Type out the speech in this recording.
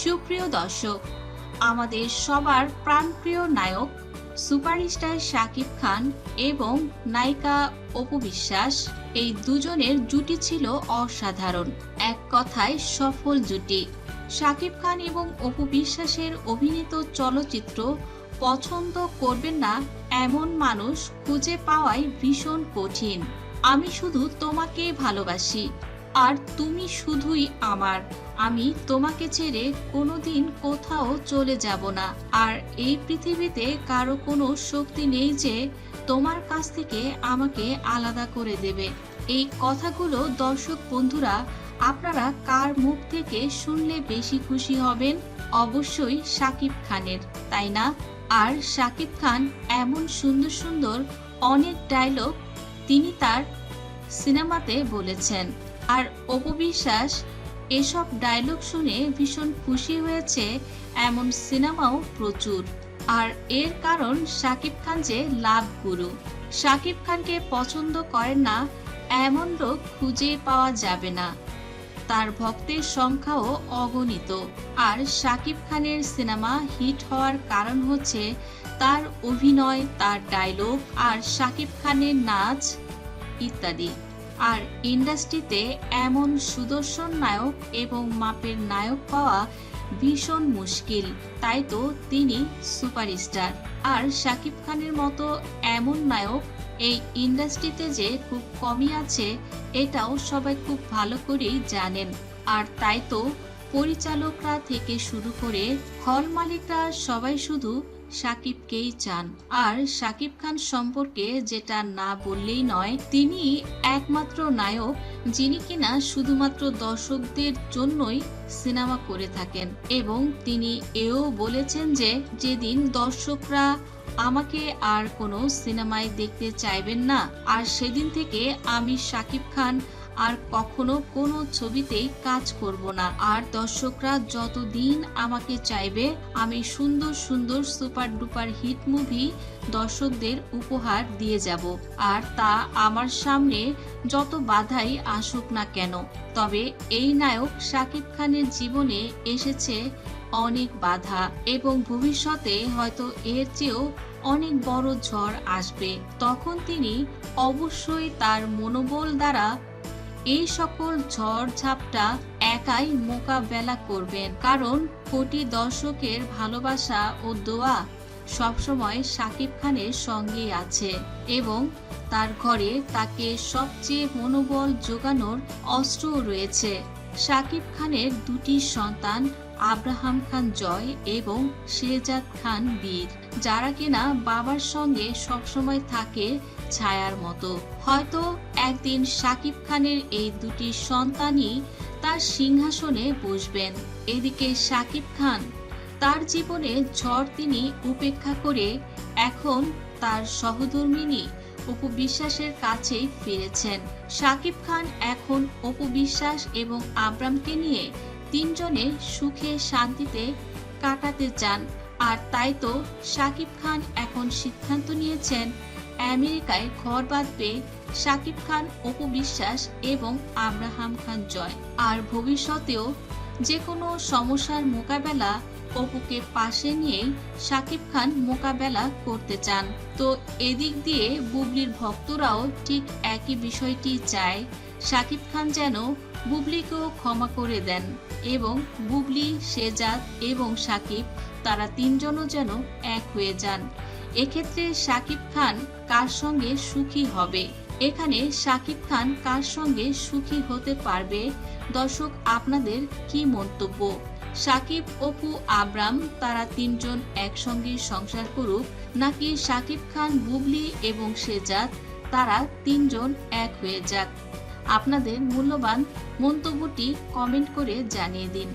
সুপ্রিয় দর্শক, আমাদের সবার প্রাণপ্রিয় নায়ক সুপারস্টার শাকিব খান এবং নায়িকা অপু বিশ্বাস এই দুজনের জুটি ছিল অসাধারণ, এক কথায় সফল জুটি। শাকিব খান এবং অপু বিশ্বাসের অভিনীত চলচ্চিত্র পছন্দ করবেন না এমন মানুষ খুঁজে পাওয়াই ভীষণ কঠিন। আমি শুধু তোমাকে ভালোবাসি। আর তুমি শুধুই আমার। আমি তোমাকে ছেড়ে কোনোদিন কোথাও চলে যাব না। আর এই পৃথিবীতে কারও কোনো শক্তি নেই যে তোমার কাছ থেকে আমাকে আলাদা করে দেবে। এই কথাগুলো দর্শক বন্ধুরা, আপনারা কার মুখ থেকে শুনলে বেশি খুশি হবেন? অবশ্যই সাকিব খানের, তাই না? আর সাকিব খান এমন সুন্দর সুন্দর অনেক ডায়লগ তিনি তার সিনেমাতে বলেছেন। আর অপবিশ্বাস এসব ডায়লগ শুনে ভীষণ খুশি হয়েছে এমন সিনেমাও প্রচুর। আর এর কারণ শাকিব খান যে লাভ গুরু। শাকিব খানকে পছন্দ করেন না, এমন লোক খুঁজে পাওয়া যাবে না। তার ভক্তের সংখ্যাও অগণিত। আর শাকিব খানের সিনেমা হিট হওয়ার কারণ হচ্ছে তার অভিনয়, তার ডায়লগ আর শাকিব খানের নাচ ইত্যাদি। আর ইন্ডাস্ট্রিতে এমন সুদর্শন নায়ক এবং মাপের নায়ক পাওয়া ভীষণ মুশকিল। তাই তো তিনি সুপারস্টার। আর শাকিব খানের মতো এমন নায়ক এই ইন্ডাস্ট্রিতে যে খুব কমই আছে, এটাও সবাই খুব ভালো করেই জানেন। আর তাই তো পরিচালকরা থেকে শুরু করে হল মালিকরা সবাই শুধু সাকিবকেই চান। আর সাকিব খান সম্পর্কে যেটা না বললেই নয়, তিনি একমাত্র নায়ক যিনি কিনা শুধুমাত্র দর্শকদের জন্যই সিনেমা করে থাকেন। এবং তিনি এও বলেছেন যে, যেদিন দর্শকরা আমাকে আর কোনো সিনেমায় দেখতে চাইবেন না, আর সেদিন থেকে আমি সাকিব খান আর কখনো কোনো ছবিতেই কাজ করব না। আর দর্শকরা যতদিন আমাকে চাইবে, আমি সুন্দর সুন্দর সুপার ডুপার হিট মুভি দর্শকদের উপহার দিয়ে যাব। আর তা আমার সামনে যত বাধাই আসুক না কেন, তবে এই নায়ক শাকিব খানের জীবনে এসেছে অনেক বাধা এবং ভবিষ্যতে হয়তো এর চেয়েও অনেক বড় ঝড় আসবে। তখন তিনি অবশ্যই তার মনোবল দ্বারা এই সকল ঝড় ঝাপটা একাই মোকাবেলা করবেন। কারণ কোটি দর্শকের ভালোবাসা ও দোয়া সবসময় সাকিব খানের সঙ্গেই আছে এবং তার ঘরে তাকে সবচেয়ে মনোবল যোগানোর অস্ত্রও রয়েছে। সাকিব খানের দুটি সন্তান আব্রাহাম খান জয় এবং শেহজাদ খান বীর, যারা কিনা বাবার সঙ্গে সবসময় থাকে ছায়ার মতো। হয়তো একদিন সাকিব খানের এই দুটি সন্তানই তার সিংহাসনে বসবেন। এদিকে সাকিব খান, তার জীবনে ঝড় তিনি উপেক্ষা করে এখন তার সহধর্মিনী অপু বিশ্বাসের কাছেই ফিরেছেন। সাকিব খান এখন অপু বিশ্বাস এবং আব্রামকে নিয়ে তিনজনে সুখে শান্তিতে কাটাতে চান। আর তাই তো সাকিব খান এখন সিদ্ধান্ত নিয়েছেন, আমেরিকায় ঘর বাঁধবে সাকিব খান, অপু বিশ্বাস এবং আব্রাহাম খান জয়। আর ভবিষ্যতেও যে কোনো সমস্যার মোকাবেলা অপুকে পাশে নিয়েই সাকিব খান মোকাবেলা করতে চান। তো এদিক দিয়ে বুবলির ভক্তরাও ঠিক একই বিষয়টি চায়, সাকিব খান যেন বুবলিকেও ক্ষমা করে দেন এবং বুবলি শেজাদ এবং সাকিব তারা তিনজনও যেন এক হয়ে যান। এক্ষেত্রে সাকিব খান কার সঙ্গে সুখী হবে? এখানে সাকিব খান কার সঙ্গে সুখী হতে পারবে? দর্শক, আপনাদের কি মন্তব্য? সাকিব, অপু, আব্রাম, তারা তিনজন একসঙ্গে সংসার করুক, নাকি সাকিব খান, বুবলি এবং শেজাদ, তারা তিনজন এক হয়ে যাক। আপনাদের মূল্যবান মন্তব্যটি কমেন্ট করে জানিয়ে দিন।